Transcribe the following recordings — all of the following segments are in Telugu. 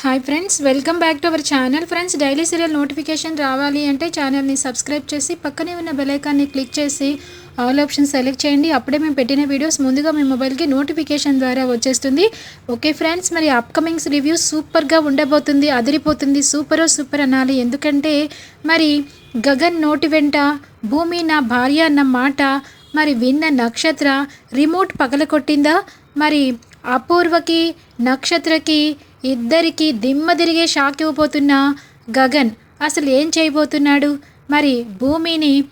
Hi friends welcome back to our channel friends daily serial notification రావాలి అంటే ఛానల్ని సబ్స్క్రైబ్ చేసి పక్కనే ఉన్న బెలైకాన్ని క్లిక్ చేసి ఆల్ ఆప్షన్ సెలెక్ట్ చేయండి. అప్పుడే మేము పెట్టిన వీడియోస్ ముందుగా మీ మొబైల్కి నోటిఫికేషన్ ద్వారా వచ్చేస్తుంది. ఓకే ఫ్రెండ్స్ మరి అప్కమింగ్స్ రివ్యూస్ సూపర్గా ఉండబోతుంది అదిరిపోతుంది. సూపర్ సూపర్ అనాలి. ఎందుకంటే మరి గగన్ నోటి వెంట భూమి నా భార్య అన్న మాట మరి విన్న నక్షత్ర రిమోట్ పగలకొట్టిందా? మరి అపూర్వకి నక్షత్రకి ఇద్దరికి దిమ్మ తిరిగే షాక్ ఇవ్వబోతున్న గగన్ అసలు ఏం చేయబోతున్నాడు? మరి భూమిని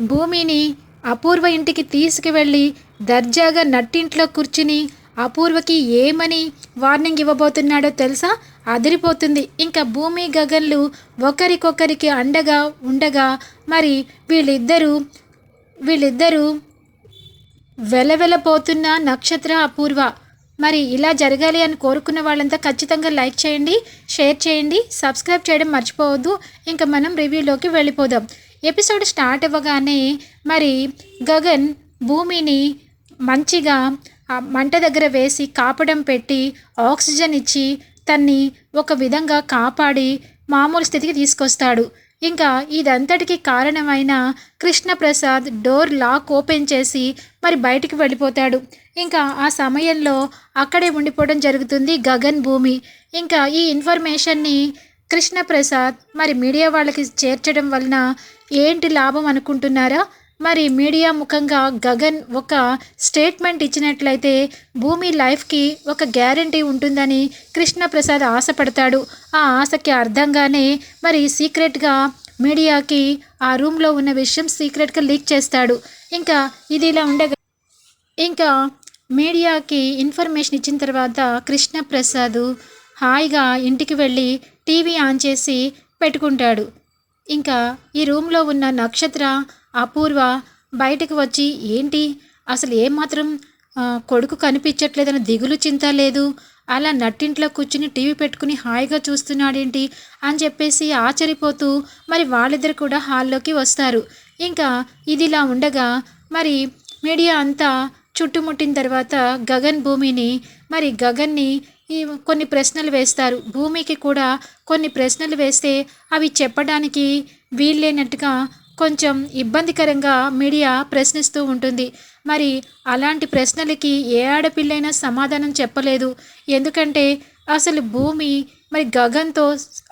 భూమిని అపూర్వ ఇంటికి తీసుకువెళ్ళి దర్జాగా నట్టింట్లో కూర్చుని అపూర్వకి ఏమని వార్నింగ్ ఇవ్వబోతున్నాడో తెలుసా? అదిరిపోతుంది. ఇంకా భూమి గగన్లు ఒకరికొకరికి అండగా ఉండగా మరి వీళ్ళిద్దరూ వీళ్ళిద్దరూ వెలవెలపోతున్న నక్షత్ర అపూర్వ మరి ఇలా జరగాలి అని కోరుకున్న వాళ్ళంతా ఖచ్చితంగా లైక్ చేయండి షేర్ చేయండి సబ్స్క్రైబ్ చేయడం మర్చిపోవద్దు. ఇంకా మనం రివ్యూలోకి వెళ్ళిపోదాం. ఎపిసోడ్ స్టార్ట్ అవ్వగానే మరి గగన్ భూమిని మంచిగా మంట దగ్గర వేసి కాపడం పెట్టి ఆక్సిజన్ ఇచ్చి తన్ని ఒక విధంగా కాపాడి మామూలు స్థితికి తీసుకొస్తాడు. ఇంకా ఇదంతటికి కారణమైన కృష్ణప్రసాద్ డోర్ లాక్ ఓపెన్ చేసి మరి బయటికి వెళ్ళిపోతాడు. ఇంకా ఆ సమయంలో అక్కడే ఉండిపోవడం జరుగుతుంది గగన్ భూమి. ఇంకా ఈ ఇన్ఫర్మేషన్ని కృష్ణప్రసాద్ మరి మీడియా వాళ్ళకి చేర్చడం వలన ఏంటి లాభం అనుకుంటున్నారా? మరి మీడియా ముఖంగా గగన్ ఒక స్టేట్మెంట్ ఇచ్చినట్లయితే భూమి లైఫ్కి ఒక గ్యారంటీ ఉంటుందని కృష్ణప్రసాద్ ఆశపడతాడు. ఆ ఆశకి అర్థంగానే మరి సీక్రెట్గా మీడియాకి ఆ రూమ్లో ఉన్న విషయం సీక్రెట్గా లీక్ చేస్తాడు. ఇంకా ఇది ఇలా ఉండగా ఇంకా మీడియాకి ఇన్ఫర్మేషన్ ఇచ్చిన తర్వాత కృష్ణప్రసాద్ హాయిగా ఇంటికి వెళ్ళి టీవీ ఆన్ చేసి పెట్టుకుంటాడు. ఇంకా ఈ రూమ్లో ఉన్న నక్షత్ర అపూర్వ బయటకు వచ్చి ఏంటి? అసలు ఏమాత్రం కొడుకు కనిపించట్లేదని దిగులు చింత లేదు. అలా నట్టింట్లో కూర్చుని టీవీ పెట్టుకుని హాయిగా చూస్తున్నాడేంటి? అని చెప్పేసి ఆశ్చర్యపోతూ మరి వాళ్ళిద్దరు కూడా హాల్లోకి వస్తారు. ఇంకా ఇదిలా ఉండగా మరి మీడియా అంతా చుట్టుముట్టిన తర్వాత గగన్ భూమిని మరి గగన్ని ఈ కొన్ని ప్రశ్నలు వేస్తారు. భూమికి కూడా కొన్ని ప్రశ్నలు వేస్తే అవి చెప్పడానికి వీల్లేనట్టుగా కొంచెం ఇబ్బందికరంగా మీడియా ప్రశ్నిస్తూ ఉంటుంది. మరి అలాంటి ప్రశ్నలకి ఏ ఆడపిల్లైనా సమాధానం చెప్పలేదు. ఎందుకంటే అసలు భూమి మరి గగన్తో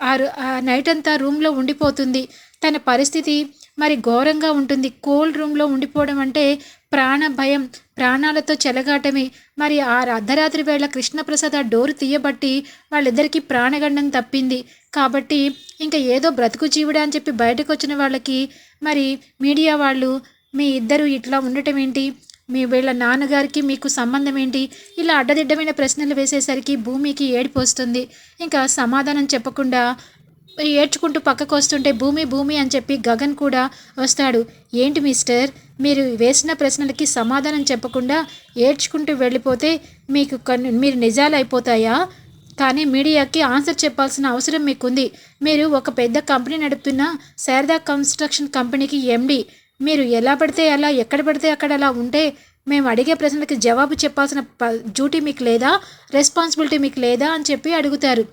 ఆ ఆ నైట్ అంతా రూమ్లో ఉండిపోతుంది. తన పరిస్థితి మరి ఘోరంగా ఉంటుంది. కోల్డ్ రూమ్లో ఉండిపోవడం అంటే ప్రాణ భయం ప్రాణాలతో చెలగాటమే. మరి ఆ అర్ధరాత్రి వేళ కృష్ణప్రసాద్ ఆ డోరు తీయబట్టి వాళ్ళిద్దరికీ ప్రాణగండం తప్పింది. కాబట్టి ఇంకా ఏదో బ్రతుకు జీవుడా అని చెప్పి బయటకు వచ్చిన వాళ్ళకి మరి మీడియా వాళ్ళు మీ ఇద్దరు ఇట్లా ఉండటం ఏంటి? మీ వీళ్ళ నాన్నగారికి మీకు సంబంధం ఏంటి? ఇలా అడ్డదిడ్డమైన ప్రశ్నలు వేసేసరికి భూమికి ఏడిపోస్తుంది ఇంకా సమాధానం చెప్పకుండా ఏడ్చుకుంటూ పక్కకు వస్తుంటే భూమి భూమి అని చెప్పి గగన్ కూడా వస్తాడు. ఏంటి మిస్టర్? మీరు వేసిన ప్రశ్నలకి సమాధానం చెప్పకుండా ఏడ్చుకుంటూ వెళ్ళిపోతే మీకు కొన్ని మీరు నిజాలు అయిపోతాయా కానీ మీడియాకి ఆన్సర్ చెప్పాల్సిన అవసరం మీకుంది. మీరు ఒక పెద్ద కంపెనీ నడుపుతున్న శారదా కన్స్ట్రక్షన్ కంపెనీకి ఎండి. మీరు ఎలా పడితే అలా ఎక్కడ పడితే అక్కడ అలా ఉంటే మేము అడిగే ప్రశ్నలకి జవాబు చెప్పాల్సిన ప డ్యూటీ మీకు లేదా? రెస్పాన్సిబిలిటీ మీకు లేదా? అని చెప్పి అడుగుతారు.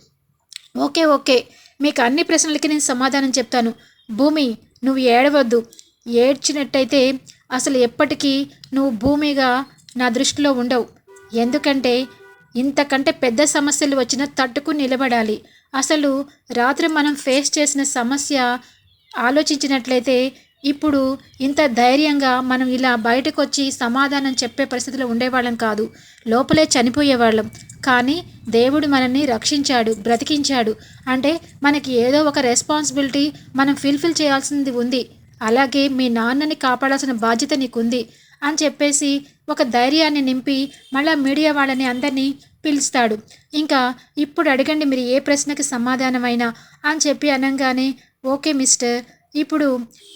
Okay okay. మీకు అన్ని ప్రశ్నలకి నేను సమాధానం చెప్తాను. భూమి నువ్వు ఏడవద్దు. ఏడ్చినట్టయితే అసలు ఎప్పటికీ నువ్వు భూమిగా నా దృష్టిలో ఉండవు. ఎందుకంటే ఇంతకంటే పెద్ద సమస్యలు వచ్చినా తట్టుకు నిలబడాలి. అసలు రాత్రి మనం ఫేస్ చేసిన సమస్య ఆలోచించినట్లయితే ఇప్పుడు ఇంత ధైర్యంగా మనం ఇలా బయటకు వచ్చి సమాధానం చెప్పే పరిస్థితిలో ఉండేవాళ్ళం కాదు. లోపలే చనిపోయేవాళ్ళం. కానీ దేవుడు మనల్ని రక్షించాడు బ్రతికించాడు. అంటే మనకి ఏదో ఒక రెస్పాన్సిబిలిటీ మనం ఫిల్ఫిల్ చేయాల్సింది ఉంది. అలాగే మీ నాన్నని కాపాడాల్సిన బాధ్యత నీకుంది అని చెప్పేసి ఒక ధైర్యాన్ని నింపి మళ్ళీ మీడియా వాళ్ళని అందరినీ పిలుస్తాడు. ఇంకా ఇప్పుడు అడగండి మీరు ఏ ప్రశ్నకి సమాధానమైనా అని చెప్పి అనగానే ఓకే మిస్టర్ ఇప్పుడు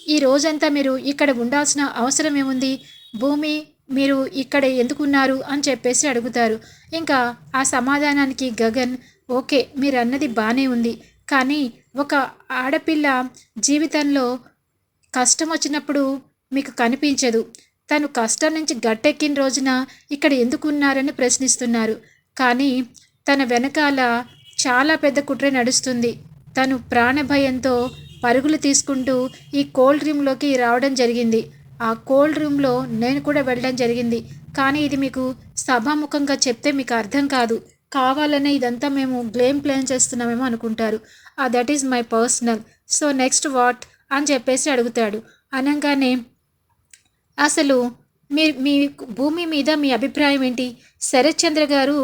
ఈ రోజంతా మీరు ఇక్కడ ఉండాల్సిన అవసరం ఏముంది? భూమి మీరు ఇక్కడ ఎందుకున్నారు? అని చెప్పేసి అడుగుతారు. ఇంకా ఆ సమాధానానికి గగన్ ఓకే మీరు అన్నది బాగానే ఉంది. కానీ ఒక ఆడపిల్ల జీవితంలో కష్టం వచ్చినప్పుడు మీకు కనిపించదు. తను కష్టం నుంచి గట్టెక్కిన రోజున ఇక్కడ ఎందుకున్నారని ప్రశ్నిస్తున్నారు. కానీ తన వెనకాల చాలా పెద్ద కుట్ర నడుస్తుంది. తను ప్రాణభయంతో పరుగులు తీసుకుంటూ ఈ కోల్డ్ రూమ్లోకి రావడం జరిగింది. ఆ కోల్డ్ రూమ్లో నేను కూడా వెళ్ళడం జరిగింది. కానీ ఇది మీకు సభాముఖంగా చెప్తే మీకు అర్థం కాదు. కావాలనే ఇదంతా మేము బ్లేమ్ ప్లాన్ చేస్తున్నామేమో అనుకుంటారు. That is my personal so next what అని చెప్పేసి అడుగుతాడు. అనగానే అసలు మీ మీ భూమి మీద మీ అభిప్రాయం ఏంటి? శరత్చంద్ర గారు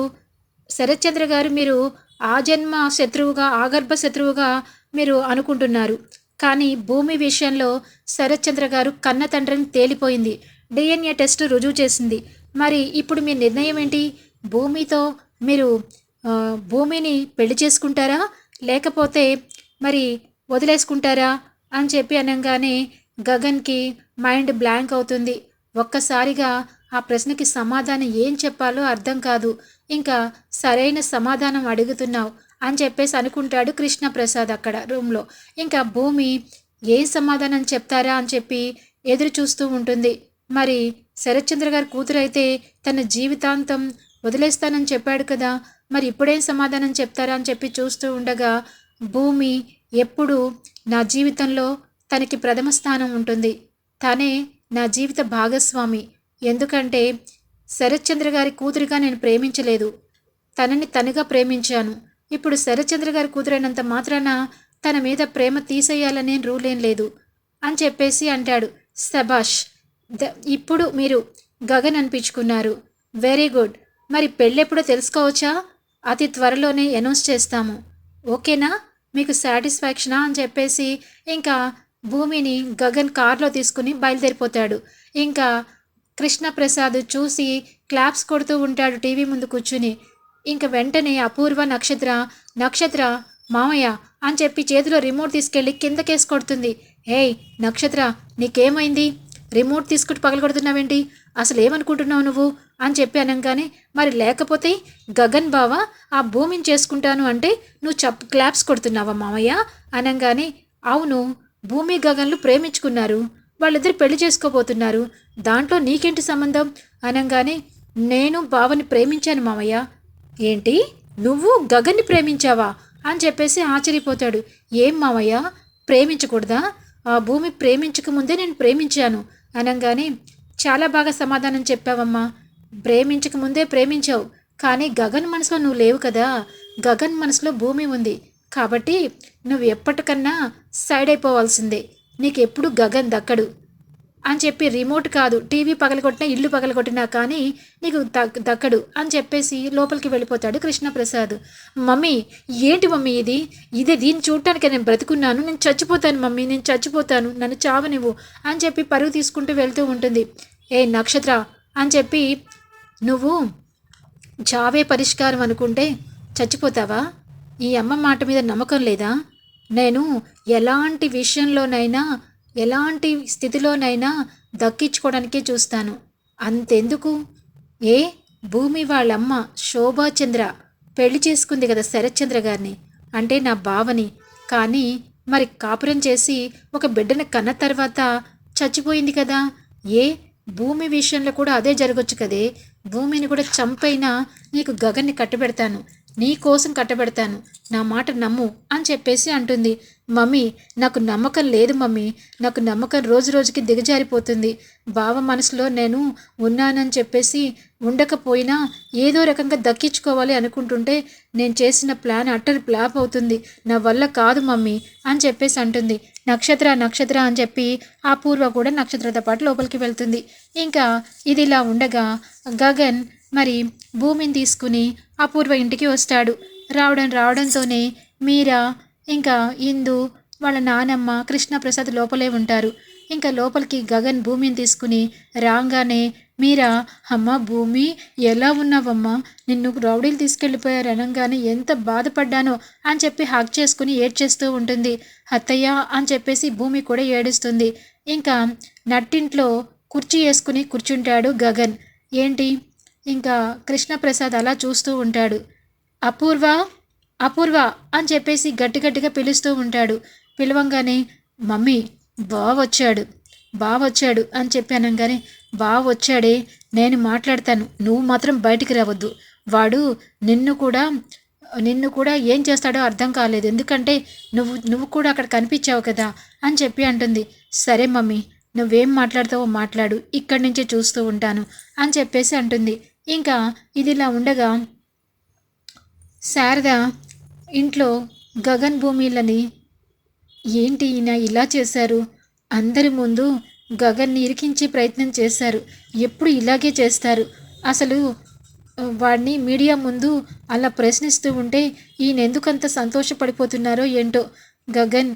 శరత్చంద్ర గారు మీరు ఆ జన్మ శత్రువుగా ఆగర్భ శత్రువుగా మీరు అనుకుంటున్నారు. కానీ భూమి విషయంలో శరత్చంద్ర గారు కన్న తండ్రిని తేలిపోయింది. డిఎన్ఏ టెస్ట్ రుజువు చేసింది. మరి ఇప్పుడు మీ నిర్ణయం ఏంటి? భూమితో మీరు భూమిని పెళ్ళి చేసుకుంటారా? లేకపోతే మరి వదిలేసుకుంటారా? అని చెప్పి అనగానే గగన్కి మైండ్ బ్లాంక్ అవుతుంది. ఒక్కసారిగా ఆ ప్రశ్నకి సమాధానం ఏం చెప్పాలో అర్థం కాదు. ఇంకా సరైన సమాధానం అడుగుతున్నావు. అని చెప్పేసి అనుకుంటాడు కృష్ణప్రసాద్ అక్కడ రూమ్లో. ఇంకా భూమి ఏం సమాధానం చెప్తారా అని చెప్పి ఎదురు చూస్తూ ఉంటుంది. మరి శరత్చంద్ర గారి కూతురు అయితే తన జీవితాంతం వదిలేస్తానని చెప్పాడు కదా మరి ఇప్పుడేం సమాధానం చెప్తారా అని చెప్పి చూస్తూ ఉండగా భూమి ఎప్పుడు నా జీవితంలో తనకి ప్రథమ స్థానం ఉంటుంది. తనే నా జీవిత భాగస్వామి. ఎందుకంటే శరత్చంద్ర గారి కూతురిగా నేను ప్రేమించలేదు. తనని తనుగా ప్రేమించాను. ఇప్పుడు శరత్చంద్ర గారు కూతురైనంత మాత్రాన తన మీద ప్రేమ తీసేయాలనే రూలేం లేదు అని చెప్పేసి అంటాడు సభాష్ ద ఇప్పుడు మీరు గగన్ అనిపించుకున్నారు. Very good. మరి పెళ్ళెప్పుడో తెలుసుకోవచ్చా? అతి త్వరలోనే అనౌన్స్ చేస్తాము. ఓకేనా? మీకు సాటిస్ఫాక్షనా అని చెప్పేసి ఇంకా భూమిని గగన్ కార్లో తీసుకుని బయలుదేరిపోతాడు. ఇంకా కృష్ణప్రసాద్ చూసి క్లాప్స్ కొడుతూ ఉంటాడు టీవీ ముందు కూర్చుని. ఇంక వెంటనే అపూర్వ నక్షత్ర నక్షత్ర మామయ్య అని చెప్పి చేతిలో రిమోట్ తీసుకెళ్ళి కిందకేసి కొడుతుంది. ఏయ్ నక్షత్ర నీకేమైంది? రిమోట్ తీసుకుని పగలగొడుతున్నావేంటి? అసలు ఏమనుకుంటున్నావు నువ్వు? అని చెప్పి అనగానే మరి లేకపోతే గగన్ బావ ఆ భూమిని చేసుకుంటాను అంటే నువ్వు చప్ క్లాప్స్ కొడుతున్నావా మామయ్య? అనగానే అవును భూమి గగన్లు ప్రేమించుకున్నారు. వాళ్ళిద్దరు పెళ్ళి చేసుకోబోతున్నారు. దాంట్లో నీకేంటి సంబంధం? అనగానే నేను బావని ప్రేమించాను మామయ్య. ఏంటి? నువ్వు గగన్ని ప్రేమించావా? అని చెప్పేసి ఆశ్చర్యపోతాడు. ఏం మావయ్యా? ప్రేమించకూడదా? ఆ భూమి ప్రేమించక ముందే నేను ప్రేమించాను. అనగానే చాలా బాగా సమాధానం చెప్పావమ్మా. ప్రేమించక ముందే ప్రేమించావు. కానీ గగన్ మనసులో నువ్వు లేవు కదా. గగన్ మనసులో భూమి ఉంది. కాబట్టి నువ్వు ఎప్పటికన్నా సైడ్ అయిపోవాల్సిందే. నీకు ఎప్పుడు గగన్ దక్కడు. అని చెప్పి రిమోట్ కాదు టీవీ పగలగొట్టినా ఇల్లు పగలగొట్టినా కానీ నీకు దక్కడు అని చెప్పేసి లోపలికి వెళ్ళిపోతాడు కృష్ణప్రసాద్. మమ్మీ ఏంటి మమ్మీ ఇది? ఇదే దీన్ని చూడటానికి నేను బ్రతుకున్నాను నేను చచ్చిపోతాను మమ్మీ నేను చచ్చిపోతాను నన్ను చావనివ్వు అని చెప్పి పరుగు తీసుకుంటూ వెళ్తూ ఉంటుంది. ఏ నక్షత్ర అని చెప్పి నువ్వు చావే పరిష్కారం అనుకుంటే చచ్చిపోతావా? ఈ అమ్మ మాట మీద నమ్మకం లేదా? నేను ఎలాంటి విషయంలోనైనా ఎలాంటి స్థితిలోనైనా దక్కించుకోవడానికే చూస్తాను. అంతెందుకు? ఏ? భూమి వాళ్ళమ్మ శోభాచంద్ర పెళ్ళి చేసుకుంది కదా శరత్చంద్ర గారిని. అంటే నా బావని. కానీ మరి కాపురం చేసి ఒక బిడ్డను కన్న తర్వాత చచ్చిపోయింది కదా. ఏ? భూమి విషయంలో కూడా అదే జరగచ్చు కదే. భూమిని కూడా చంపైనా నీకు గగన్ని కట్టుబెడతాను. నీ కోసం కట్టబెడతాను. నా మాట నమ్ము అని చెప్పేసి అంటుంది. మమ్మీ నాకు నమ్మకం లేదు మమ్మీ. నాకు నమ్మకం రోజు రోజుకి దిగజారిపోతుంది. బావ మనసులో నేను ఉన్నానని చెప్పేసి ఉండకపోయినా ఏదో రకంగా దక్కించుకోవాలి అనుకుంటుంటే నేను చేసిన ప్లాన్ అట్టర్ ప్లాప్ అవుతుంది. నా వల్ల కాదు మమ్మీ అని చెప్పేసి అంటుంది. నక్షత్ర నక్షత్ర అని చెప్పి ఆ పూర్వ కూడా నక్షత్రతో పాటు లోపలికి వెళ్తుంది. ఇంకా ఇది ఇలా ఉండగా గగన్ మరి భూమిని తీసుకుని అపూర్వ ఇంటికి వస్తాడు. రావడం రావడంతోనే మీరా ఇంకా ఇందు వాళ్ళ నానమ్మ కృష్ణప్రసాద్ లోపలే ఉంటారు. ఇంకా లోపలికి గగన్ భూమిని తీసుకుని రాగానే మీరా అమ్మ భూమి ఎలా ఉన్నావమ్మా? నిన్ను రౌడీలు తీసుకెళ్ళిపోయారు అనగానే ఎంత బాధపడ్డానో అని చెప్పి హక్ చేసుకుని ఏడ్చేస్తూ ఉంటుంది. అత్తయ్య అని చెప్పేసి భూమి కూడా ఏడుస్తుంది. ఇంకా నట్టింట్లో కుర్చీ వేసుకుని కూర్చుంటాడు గగన్. ఏంటి? ఇంకా కృష్ణప్రసాద్ అలా చూస్తూ ఉంటాడు. అపూర్వ అపూర్వ అని చెప్పేసి గట్టి గట్టిగా పిలుస్తూ ఉంటాడు. పిలవంగానే మమ్మీ బావ వచ్చాడు బావ వచ్చాడు అని చెప్పాను కానీ బావ వచ్చాడే నేను మాట్లాడతాను నువ్వు మాత్రం బయటికి రావద్దు. వాడు నిన్ను కూడా నిన్ను కూడా ఏం చేస్తాడో అర్థం కాలేదు. ఎందుకంటే నువ్వు నువ్వు కూడా అక్కడ కనిపించావు కదా అని చెప్పి అంటుంది. సరే మమ్మీ నువ్వేం మాట్లాడతావో మాట్లాడు ఇక్కడి నుంచే చూస్తూ ఉంటాను అని చెప్పేసి అంటుంది. ఇంకా ఇది ఇలా ఉండగా శారద ఇంట్లో గగన్ భూమిలని ఏంటి ఈయన ఇలా చేశారు? అందరి ముందు గగన్ని ఇరికించే ప్రయత్నం చేశారు. ఎప్పుడు ఇలాగే చేస్తారు? అసలు వాడిని మీడియా ముందు అలా ప్రశ్నిస్తూ ఉంటే ఈయన ఎందుకంత సంతోషపడిపోతున్నారో ఏంటో? గగన్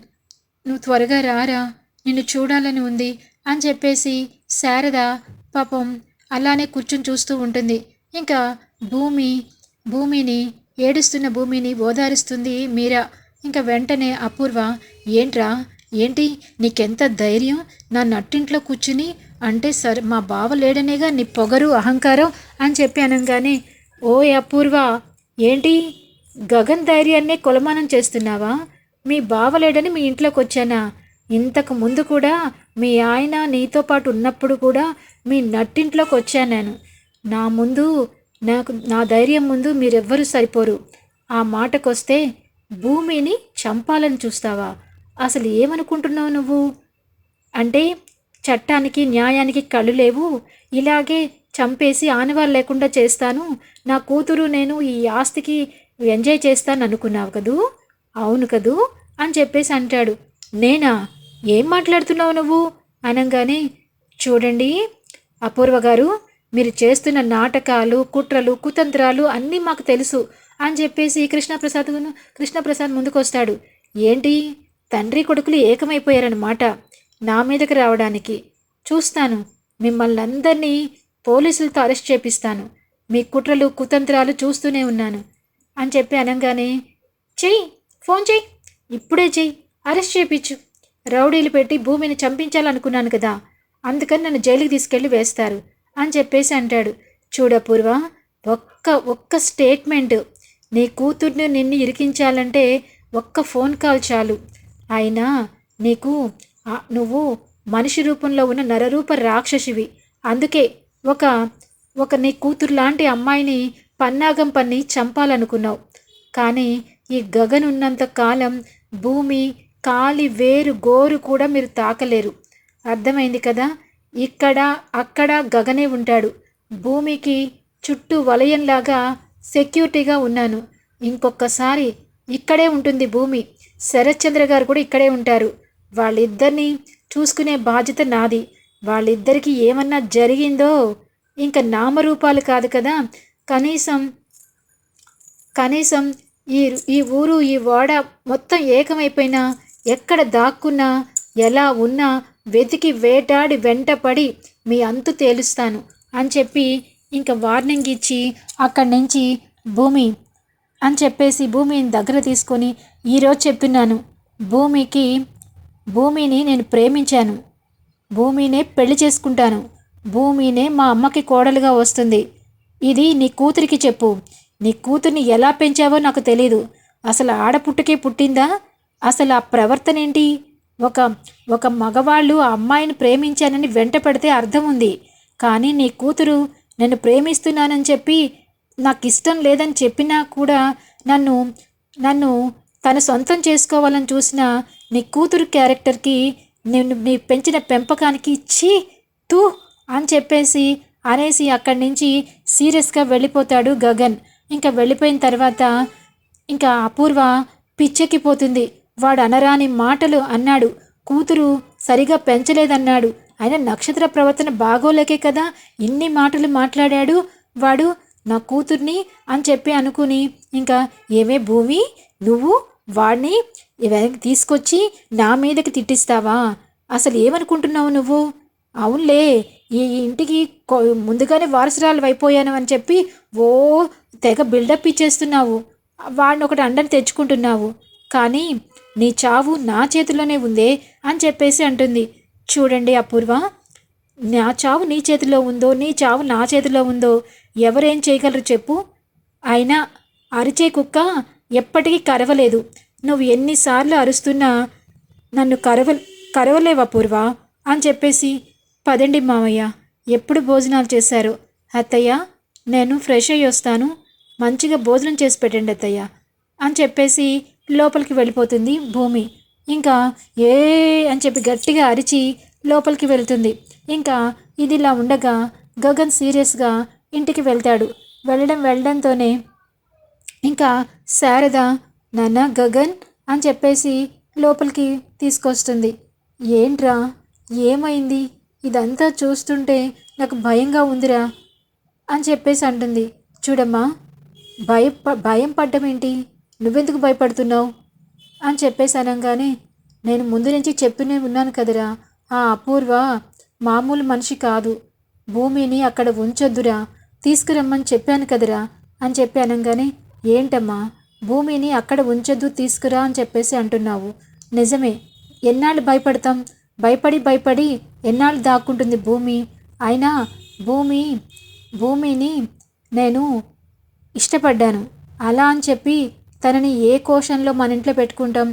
నువ్వు త్వరగా రారా? నిన్ను చూడాలని ఉంది అని చెప్పేసి శారద పాపం అలానే కూర్చొని చూస్తూ ఉంటుంది. ఇంకా భూమి భూమిని ఏడుస్తున్న భూమిని ఓదారుస్తుంది మీరా. ఇంకా వెంటనే అపూర్వ ఏంట్రా? ఏంటి? నీకెంత ధైర్యం? నా నట్టింట్లో కూర్చుని అంటే సరే మా బావ లేడనేగా నీ పొగరు అహంకారం అని చెప్పి అనగానే ఓ అపూర్వ ఏంటి? గగన్ ధైర్యాన్నే కొలమానం చేస్తున్నావా? మీ బావ లేడని మీ ఇంట్లోకి వచ్చానా ఇంతకు ముందు కూడా మీ ఆయన నీతో పాటు ఉన్నప్పుడు కూడా మీ నట్టింట్లోకి వచ్చాను నేను. నా ముందు నాకు నా ధైర్యం ముందు మీరెవ్వరూ సరిపోరు. ఆ మాటకొస్తే భూమిని చంపాలని చూస్తావా? అసలు ఏమనుకుంటున్నావు నువ్వు? అంటే చట్టానికి న్యాయానికి కళ్ళు లేవు. ఇలాగే చంపేసి ఆనవాళ్ళు లేకుండా చేస్తాను. నా కూతురు నేను ఈ ఆస్తికి ఎంజాయ్ చేస్తాను అనుకున్నావు కదూ? అవును కదూ? అని చెప్పేసి అంటాడు. నేనా? ఏం మాట్లాడుతున్నావు నువ్వు? అనగానే చూడండి అపూర్వ గారు మీరు చేస్తున్న నాటకాలు కుట్రలు కుతంత్రాలు అన్నీ మాకు తెలుసు అని చెప్పేసి కృష్ణప్రసాద్ కృష్ణప్రసాద్ ముందుకొస్తాడు. ఏంటి? తండ్రి కొడుకులు ఏకమైపోయారన్నమాట నా మీదకి రావడానికి. చూస్తాను మిమ్మల్ని అందరినీ పోలీసులతో అరెస్ట్ చేపిస్తాను. మీ కుట్రలు కుతంత్రాలు చూస్తూనే ఉన్నాను అని చెప్పి అనగానే చెయ్యి ఫోన్ చెయ్యి ఇప్పుడే చెయ్యి. అరెస్ట్ చేపించు. రౌడీలు పెట్టి భూమిని చంపించాలనుకున్నాను కదా. అందుకని నన్ను జైలుకి తీసుకెళ్ళి వేస్తారు అని చెప్పేసి అంటాడు. చూడపూర్వ ఒక్క ఒక్క స్టేట్మెంట్. నీ కూతుర్ని నిన్ను ఇరికించాలంటే ఒక్క ఫోన్ కాల్ చాలు. అయినా నీకు నువ్వు మనిషి రూపంలో ఉన్న నరరూప రాక్షసివి. అందుకే ఒక ఒక నీ కూతురు లాంటి అమ్మాయిని పన్నాగం పన్ని చంపాలనుకున్నావు. కానీ ఈ గగన్ ఉన్నంత కాలం భూమి కాలి వేరు గోరు కూడా మీరు తాకలేరు. అర్థమైంది కదా? ఇక్కడ అక్కడ గగనే ఉంటాడు. భూమికి చుట్టూ వలయంలాగా సెక్యూరిటీగా ఉన్నాను. ఇంకొకసారి ఇక్కడే ఉంటుంది భూమి. శరత్చంద్ర గారు కూడా ఇక్కడే ఉంటారు. వాళ్ళిద్దరిని చూసుకునే బాధ్యత నాది. వాళ్ళిద్దరికి ఏమన్నా జరిగిందో ఇంకా నామరూపాలు కాదు కదా? కనీసం కనీసం ఈ ఈ ఊరు ఈ వాడ మొత్తం ఏకమైపోయినా ఎక్కడ దాక్కున్నా ఎలా ఉన్నా వెతికి వేటాడి వెంటపడి మీ అంతు తేలుస్తాను అని చెప్పి ఇంకా వార్నింగ్ ఇచ్చి అక్కడి నుంచి భూమి అని చెప్పేసి భూమిని దగ్గర తీసుకొని ఈరోజు చెప్తున్నాను. భూమికి భూమిని నేను ప్రేమించాను. భూమినే పెళ్ళి చేసుకుంటాను. భూమినే మా అమ్మకి కోడలుగా వస్తుంది. ఇది నీ కూతురికి చెప్పు. నీ కూతుర్ని ఎలా పెంచావో నాకు తెలీదు. అసలు ఆడపుట్టకే పుట్టిందా? అసలు ఆ ప్రవర్తన ఏంటి? ఒక ఒక మగవాళ్ళు ఆ అమ్మాయిని ప్రేమించానని వెంట పెడితే అర్థం ఉంది. కానీ నీ కూతురు నేను ప్రేమిస్తున్నానని చెప్పి నాకు ఇష్టం లేదని చెప్పినా కూడా నన్ను నన్ను తన సొంతం చేసుకోవాలని చూసిన నీ కూతురు క్యారెక్టర్కి నేను నీ పెంచిన పెంపకానికి ఇచ్చి తూ అని చెప్పేసి అనేసి అక్కడి నుంచి సీరియస్గా వెళ్ళిపోతాడు గగన్. ఇంకా వెళ్ళిపోయిన తర్వాత ఇంకా అపూర్వ పిచ్చెక్కిపోతుంది. వాడు అనరాని మాటలు అన్నాడు. కూతురు సరిగా పెంచలేదన్నాడు. ఆయన నక్షత్ర ప్రవర్తన బాగోలేకే కదా ఇన్ని మాటలు మాట్లాడాడు. వాడు నా కూతుర్ని అని చెప్పి అనుకుని ఇంకా ఏమే భూమి? నువ్వు వాడిని వెనక్కి తీసుకొచ్చి నా మీదకి తిట్టిస్తావా? అసలు ఏమనుకుంటున్నావు నువ్వు? అవునులే ఈ ఇంటికి ముందుగానే వారసురాలు అయిపోయాను అని చెప్పి ఓ తెగ బిల్డప్ ఇచ్చేస్తున్నావు. వాడిని ఒకటి అండని తెచ్చుకుంటున్నావు. కానీ నీ చావు నా చేతిలోనే ఉందే అని చెప్పేసి అంటుంది. చూడండి అపూర్వ నా చావు నీ చేతిలో ఉందో నీ చావు నా చేతిలో ఉందో ఎవరేం చేయగలరు చెప్పు. అయినా అరిచే కుక్క ఎప్పటికీ కరవలేదు. నువ్వు ఎన్నిసార్లు అరుస్తున్నా నన్ను కరవ కరవలేవా పూర్వ అని చెప్పేసి పదండి మావయ్య ఎప్పుడు భోజనాలు చేశారు? అత్తయ్య నేను ఫ్రెష్ అయ్యి వస్తాను. మంచిగా భోజనం చేసి పెట్టండి అత్తయ్య అని చెప్పేసి లోపలికి వెళ్ళిపోతుంది భూమి. ఇంకా ఏ అని చెప్పి గట్టిగా అరిచి లోపలికి వెళ్తుంది. ఇంకా ఇది ఇలా ఉండగా గగన్ సీరియస్గా ఇంటికి వెళ్తాడు. వెళ్ళడం వెళ్ళడంతోనే ఇంకా శారద నాన్న గగన్ అని చెప్పేసి లోపలికి తీసుకొస్తుంది. ఏంట్రా? ఏమైంది? ఇదంతా చూస్తుంటే నాకు భయంగా ఉందిరా అని చెప్పేసి అంటుంది. చూడమ్మా భయ భయం పడ్డం ఏంటి నువ్వెందుకు భయపడుతున్నావు? అని చెప్పేసి అనగానే నేను ముందు నుంచి చెప్పినే ఉన్నాను కదరా. ఆ అపూర్వ మామూలు మనిషి కాదు. భూమిని అక్కడ ఉంచొద్దురా. తీసుకురమ్మని చెప్పాను కదరా అని చెప్పి అనగానే ఏంటమ్మా? భూమిని అక్కడ ఉంచొద్దు తీసుకురా అని చెప్పేసి అంటున్నావు. నిజమే. ఎన్నాళ్ళు భయపడతాం? భయపడి భయపడి ఎన్నాళ్ళు దాక్కుంటుంది భూమి? అయినా భూమి భూమిని నేను ఇష్టపడ్డాను. అలా అని చెప్పి తనని ఏ కోశంలో మన ఇంట్లో పెట్టుకుంటాం?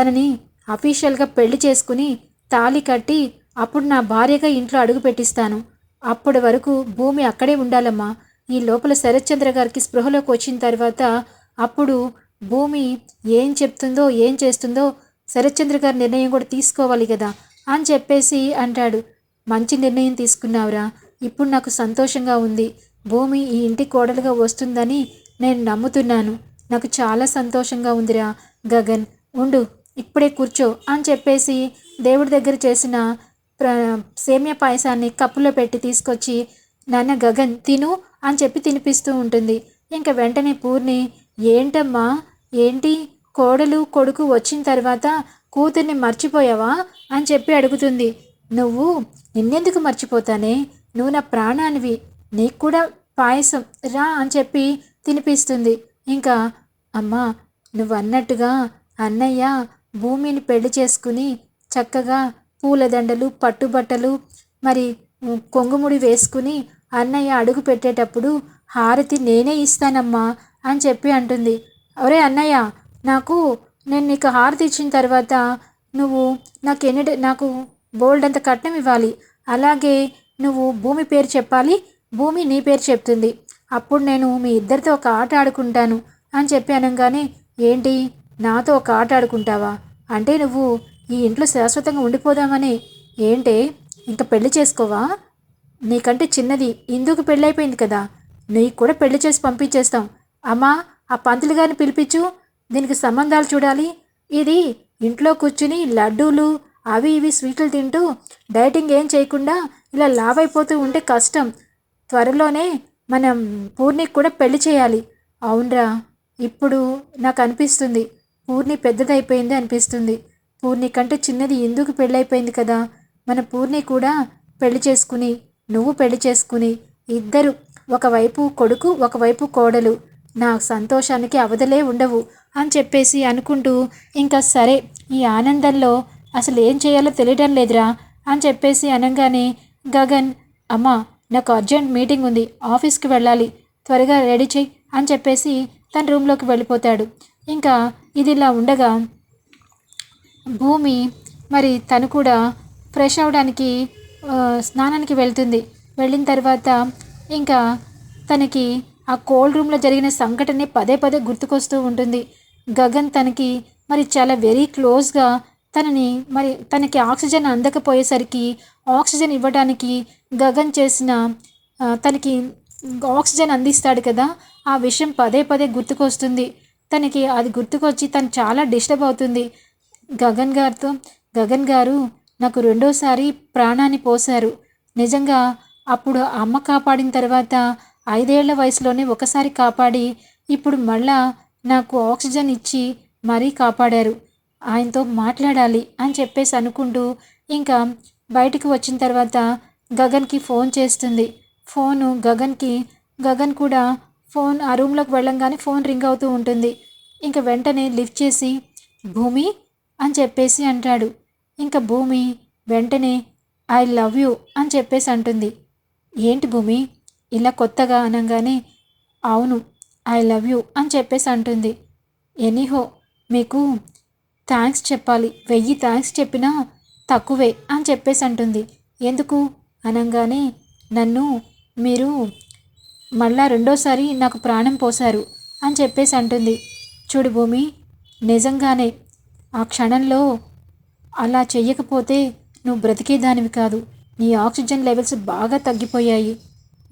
తనని అఫీషియల్గా పెళ్ళి చేసుకుని తాళి కట్టి అప్పుడు నా భార్యగా ఇంట్లో అడుగు పెట్టిస్తాను. అప్పటి వరకు భూమి అక్కడే ఉండాలమ్మా. ఈ లోపల శరత్చంద్ర గారికి స్పృహలోకి వచ్చిన తర్వాత అప్పుడు భూమి ఏం చెప్తుందో ఏం చేస్తుందో శరత్చంద్ర గారి నిర్ణయం కూడా తీసుకోవాలి కదా అని చెప్పేసి అంటాడు. మంచి నిర్ణయం తీసుకున్నావురా. ఇప్పుడు నాకు సంతోషంగా ఉంది. భూమి ఈ ఇంటి కోడలుగా వస్తుందని నేను నమ్ముతున్నాను. నాకు చాలా సంతోషంగా ఉందిరా. గగన్ ఉండు ఇప్పుడే కూర్చో అని చెప్పేసి దేవుడి దగ్గర చేసిన ప్ర సేమ్య పాయసాన్ని కప్పులో పెట్టి తీసుకొచ్చి నాన్న గగన్ తిను అని చెప్పి తినిపిస్తూ ఉంటుంది. ఇంకా వెంటనే పూర్ణి ఏంటమ్మా? ఏంటి? కోడలు కొడుకు వచ్చిన తర్వాత కూతుర్ని మర్చిపోయావా? అని చెప్పి అడుగుతుంది. నువ్వు నిన్నెందుకు మర్చిపోతానే? నువ్వు నా ప్రాణానివి. నీకు కూడా పాయసం రా అని చెప్పి తినిపిస్తుంది. ఇంకా అమ్మా నువ్వు అన్నట్టుగా అన్నయ్య భూమిని పెళ్ళి చేసుకుని చక్కగా పూలదండలు పట్టుబట్టలు మరి కొంగుముడి వేసుకుని అన్నయ్య అడుగు పెట్టేటప్పుడు హారతి నేనే ఇస్తానమ్మా అని చెప్పి అంటుంది. ఒరే అన్నయ్య నాకు నేను నీకు హారతి ఇచ్చిన తర్వాత నువ్వు నాకు ఎన్ని నాకు బోల్డ్ అంత కట్నం ఇవ్వాలి. అలాగే నువ్వు భూమి పేరు చెప్పాలి భూమి నీ పేరు చెప్తుంది. అప్పుడు నేను మీ ఇద్దరితో ఒక ఆట ఆడుకుంటాను. అని చెప్పి అనగానే ఏంటి? నాతో ఒక ఆట ఆడుకుంటావా? అంటే నువ్వు ఈ ఇంట్లో శాశ్వతంగా ఉండిపోదామని. ఏంటే? ఇంకా పెళ్ళి చేసుకోవా? నీకంటే చిన్నది ఇందుకు పెళ్ళైపోయింది కదా. నీకు కూడా పెళ్ళి చేసి పంపించేస్తాం. అమ్మా ఆ పంతులు గారిని పిలిపించు. దీనికి సంబంధాలు చూడాలి. ఇది ఇంట్లో కూర్చుని లడ్డూలు అవి ఇవి స్వీట్లు తింటూ డైటింగ్ ఏం చేయకుండా ఇలా లావ్ అయిపోతూ ఉంటే కష్టం. త్వరలోనే మనం పూర్ణికి కూడా పెళ్ళి చేయాలి. అవునరా? ఇప్పుడు నాకు అనిపిస్తుంది పూర్ణి పెద్దదైపోయింది అనిపిస్తుంది. పూర్ణి కంటే చిన్నది ఎందుకు పెళ్ళైపోయింది కదా? మన పూర్ణి కూడా పెళ్ళి చేసుకుని నువ్వు పెళ్ళి చేసుకుని ఇద్దరు ఒకవైపు కొడుకు ఒకవైపు కోడలు. నా సంతోషానికి అవధలే ఉండవు అని చెప్పేసి అనుకుంటూ ఇంకా సరే ఈ ఆనందంలో అసలు ఏం చేయాలో తెలియడం లేదురా అని చెప్పేసి అనగానే గగన్ అమ్మా నాకు అర్జెంట్ మీటింగ్ ఉంది. ఆఫీస్కి వెళ్ళాలి. త్వరగా రెడీ చెయ్యి అని చెప్పేసి తన రూమ్లోకి వెళ్ళిపోతాడు. ఇంకా ఇది ఇలా ఉండగా భూమి మరి తను కూడా ఫ్రెష్ అవడానికి స్నానానికి వెళ్తుంది. వెళ్ళిన తర్వాత ఇంకా తనకి ఆ కోల్డ్ రూమ్లో జరిగిన సంఘటనే పదే పదే గుర్తుకొస్తూ ఉంటుంది. గగన్ తనకి మరి చాలా వెరీ క్లోజ్గా తనని మరి తనకి ఆక్సిజన్ అందకపోయేసరికి ఆక్సిజన్ ఇవ్వడానికి గగన్ చేసిన తనకి ఆక్సిజన్ అందిస్తాడు కదా ఆ విషయం పదే పదే గుర్తుకొస్తుంది. తనకి అది గుర్తుకొచ్చి తను చాలా డిస్టర్బ్ అవుతుంది. గగన్ గారితో గగన్ గారు నాకు రెండోసారి ప్రాణాన్ని పోశారు. నిజంగా అప్పుడు అమ్మ కాపాడిన తర్వాత ఐదేళ్ళ వయసులోనే ఒకసారి కాపాడి ఇప్పుడు మళ్ళా నాకు ఆక్సిజన్ ఇచ్చి మరీ కాపాడారు. ఆయనతో మాట్లాడాలి అని చెప్పేసి అనుకుంటూ ఇంకా బయటికి వచ్చిన తర్వాత గగన్కి ఫోన్ చేస్తుంది. ఫోను గగన్కి గగన్ కూడా ఫోన్ ఆ రూమ్లోకి వెళ్ళంగానే ఫోన్ రింగ్ అవుతూ ఉంటుంది. ఇంకా వెంటనే లిఫ్ట్ చేసి భూమి అని చెప్పేసి అంటాడు. ఇంకా భూమి వెంటనే ఐ లవ్ యూ అని చెప్పేసి అంటుంది. ఏంటి భూమి? ఇలా కొత్తగా అనగానే అవును ఐ లవ్ యూ అని చెప్పేసి అంటుంది. ఎనీహో మీకు థ్యాంక్స్ చెప్పాలి. వెయ్యి థ్యాంక్స్ చెప్పినా తక్కువే అని చెప్పేసి అంటుంది. ఎందుకు? అనగానే నన్ను మీరు మళ్ళా రెండోసారి నాకు ప్రాణం పోశారు అని చెప్పేసి అంటుంది. చూడు భూమి నిజంగానే ఆ క్షణంలో అలా చెయ్యకపోతే నువ్వు బ్రతికేదానివి కాదు. నీ ఆక్సిజన్ లెవెల్స్ బాగా తగ్గిపోయాయి.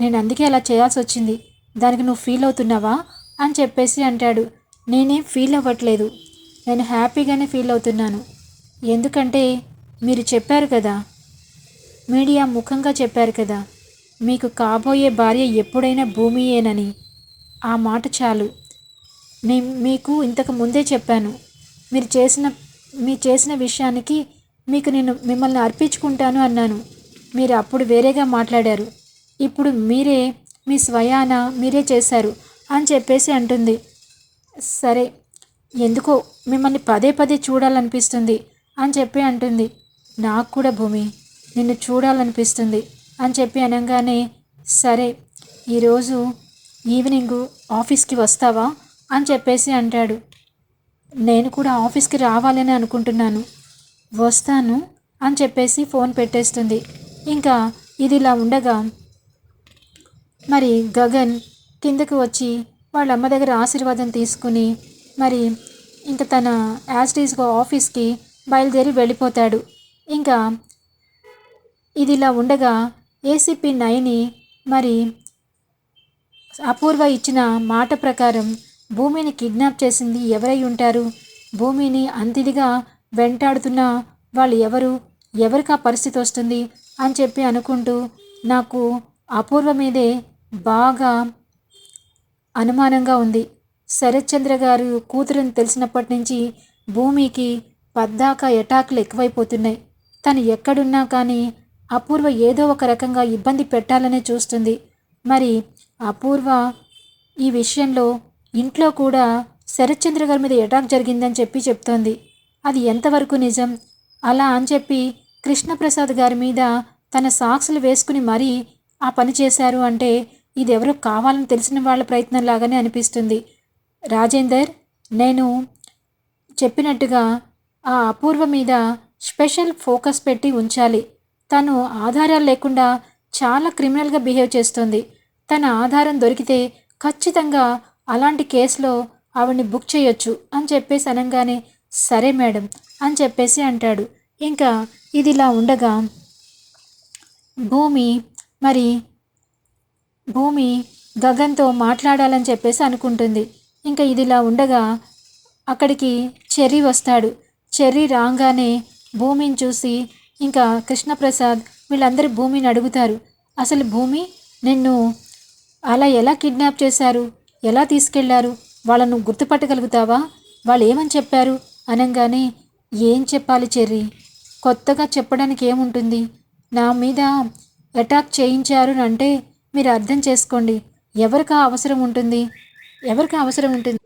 నేను అందుకే అలా చేయాల్సి వచ్చింది. దానికి నువ్వు ఫీల్ అవుతున్నావా? అని చెప్పేసి అంటాడు. నేనేం ఫీల్ అవ్వట్లేదు. నేను హ్యాపీగానే ఫీల్ అవుతున్నాను. ఎందుకంటే మీరు చెప్పారు కదా మీడియా ముఖంగా చెప్పారు కదా మీకు కాబోయే భార్య ఎప్పుడైనా భూమియేనని. ఆ మాట చాలు. నేను మీకు ఇంతకు ముందే చెప్పాను. మీరు చేసిన మీరు చేసిన విషయానికి మీకు నేను మిమ్మల్ని అర్పించుకుంటాను అన్నాను. మీరు అప్పుడు వేరేగా మాట్లాడారు. ఇప్పుడు మీరే మీ స్వయాన మీరే చేశారు అని చెప్పేసి అంటుంది. సరే ఎందుకో మిమ్మల్ని పదే పదే చూడాలనిపిస్తుంది అని చెప్పి అంటుంది. నాకు కూడా భూమి నిన్ను చూడాలనిపిస్తుంది. అని చెప్పి అనగానే సరే ఈరోజు ఈవినింగ్ ఆఫీస్కి వస్తావా? అని చెప్పేసి అంటాడు. నేను కూడా ఆఫీస్కి రావాలని అనుకుంటున్నాను. వస్తాను అని చెప్పేసి ఫోన్ పెట్టేస్తుంది. ఇంకా ఇది ఇలా ఉండగా మరి గగన్ కిందకు వచ్చి వాళ్ళ అమ్మ దగ్గర ఆశీర్వాదం తీసుకుని మరి ఇంకా తన యాజ్టీస్గా ఆఫీస్కి బయలుదేరి వెళ్ళిపోతాడు. ఇంకా ఇది ఇలా ఉండగా ఏసీపీ నైని మరి అపూర్వ ఇచ్చిన మాట ప్రకారం భూమిని కిడ్నాప్ చేసింది ఎవరై ఉంటారు? భూమిని అంతిదిగా వెంటాడుతున్న వాళ్ళు ఎవరు? ఎవరికి ఆ పరిస్థితి వస్తుంది? అని చెప్పి అనుకుంటూ నాకు అపూర్వ మీదే బాగా అనుమానంగా ఉంది. శరత్చంద్ర గారు కూతురుని తెలిసినప్పటి నుంచి భూమికి పద్దాక ఎటాకులు ఎక్కువైపోతున్నాయి. తను ఎక్కడున్నా కానీ అపూర్వ ఏదో ఒక రకంగా ఇబ్బంది పెట్టాలనే చూస్తుంది. మరి అపూర్వ ఈ విషయంలో ఇంట్లో కూడా శరత్చంద్ర గారి మీద అటాక్ జరిగిందని చెప్పి చెప్తోంది. అది ఎంతవరకు నిజం? అలా అని చెప్పి కృష్ణప్రసాద్ గారి మీద తన సాక్సులు వేసుకుని మరీ ఆ పని చేశారు అంటే ఇది ఎవరో కావాలని తెలిసిన వాళ్ళ ప్రయత్నం లాగానే అనిపిస్తుంది. రాజేందర్ నేను చెప్పినట్టుగా ఆ అపూర్వ మీద స్పెషల్ ఫోకస్ పెట్టి ఉంచాలి. తను ఆధారాలు లేకుండా చాలా క్రిమినల్గా బిహేవ్ చేస్తుంది. తన ఆధారం దొరికితే ఖచ్చితంగా అలాంటి కేసులో ఆవిడ్ని బుక్ చేయొచ్చు అని చెప్పేసి అనగానే సరే మేడం అని చెప్పేసి అంటాడు. ఇంకా ఇది ఇలా ఉండగా భూమి మరి భూమి గగన్తో మాట్లాడాలని చెప్పేసి అనుకుంటుంది. ఇంకా ఇది ఇలా ఉండగా అక్కడికి చెర్రీ వస్తాడు. చెర్రీ రాగానే భూమిని చూసి ఇంకా కృష్ణప్రసాద్ వీళ్ళందరూ భూమిని అడుగుతారు. అసలు భూమి నిన్ను అలా ఎలా కిడ్నాప్ చేశారు? ఎలా తీసుకెళ్ళారు? వాళ్ళను గుర్తుపట్టగలుగుతావా? వాళ్ళు ఏమని చెప్పారు? అనగానే ఏం చెప్పాలి చెర్రీ? కొత్తగా చెప్పడానికి ఏముంటుంది? నా మీద అటాక్ చేయించారు అని అంటే మీరు అర్థం చేసుకోండి. ఎవరికి ఆ అవసరం ఉంటుంది? ఎవరికి అవసరం ఉంటుంది?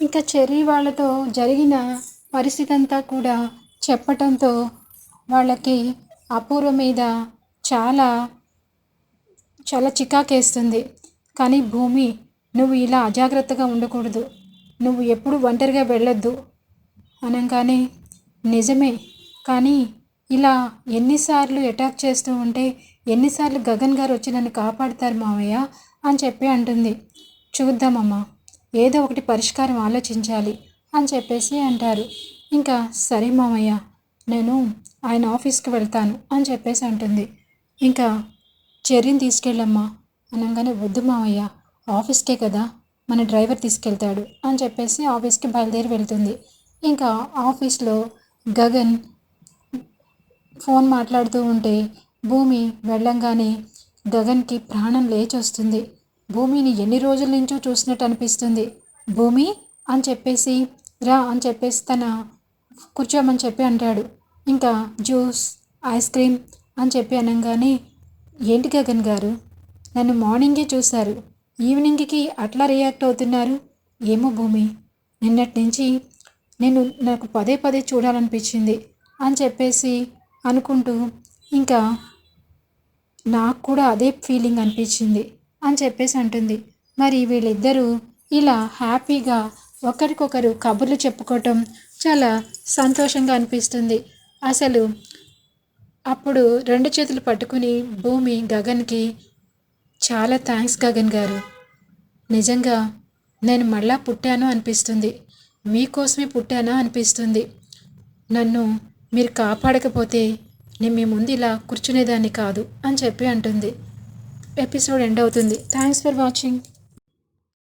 ఇంకా చెర్రీ వాళ్ళతో జరిగిన పరిస్థితి అంతా కూడా చెప్పటంతో వాళ్ళకి అపూర్వ మీద చాలా చాలా చికాకేస్తుంది. కానీ భూమి నువ్వు ఇలా అజాగ్రత్తగా ఉండకూడదు. నువ్వు ఎప్పుడు ఒంటరిగా వెళ్ళొద్దు అనగానే నిజమే. కానీ ఇలా ఎన్నిసార్లు అటాక్ చేస్తూ ఉంటే ఎన్నిసార్లు గగన్ గారు వచ్చి నన్ను కాపాడుతారు మావయ్య అని చెప్పి అంటుంది. చూద్దామమ్మా ఏదో ఒకటి పరిష్కారం ఆలోచించాలి అని చెప్పేసి అంటారు. ఇంకా సరే మామయ్య నేను ఆయన ఆఫీస్కి వెళ్తాను అని చెప్పేసి అంటుంది. ఇంకా చెర్రీని తీసుకెళ్ళమ్మా అనగానే వద్దు మావయ్య ఆఫీస్కే కదా మన డ్రైవర్ తీసుకెళ్తాడు అని చెప్పేసి ఆఫీస్కి బయలుదేరి వెళ్తుంది. ఇంకా ఆఫీస్లో గగన్ ఫోన్ మాట్లాడుతూ ఉంటే భూమి వెళ్ళంగానే గగన్కి ప్రాణం లేచి వస్తుంది భూమిని ఎన్ని రోజుల నుంచో చూసినట్టు అనిపిస్తుంది. భూమి అని చెప్పేసి రా అని చెప్పేసి తన కూర్చోమని చెప్పి అంటాడు. ఇంకా జ్యూస్ ఐస్ క్రీమ్ అని చెప్పి అనగానే ఏంటి గగన్ గారు? నన్ను మార్నింగే చూశారు. ఈవినింగ్కి అట్లా రియాక్ట్ అవుతున్నారు. ఏమో భూమి నిన్నటి నుంచి నేను నాకు పదే పదే చూడాలనిపించింది అని చెప్పేసి అనుకుంటూ ఇంకా నాకు కూడా అదే ఫీలింగ్ అనిపించింది అని చెప్పేసి అంటుంది. మరి వీళ్ళిద్దరూ ఇలా హ్యాపీగా ఒకరికొకరు కబుర్లు చెప్పుకోవటం చాలా సంతోషంగా అనిపిస్తుంది. అసలు అప్పుడు రెండు చేతులు పట్టుకుని భూమి గగన్కి చాలా థ్యాంక్స్ గగన్ గారు. నిజంగా నేను మళ్ళా పుట్టాను అనిపిస్తుంది. మీకోసమే పుట్టానా అనిపిస్తుంది. నన్ను మీరు కాపాడకపోతే నేను మీ ముందు ఇలా కూర్చునేదాన్ని కాదు అని చెప్పి అంటుంది. ఎపిసోడ్ ఎండ్ అవుతుంది. Thanks for watching.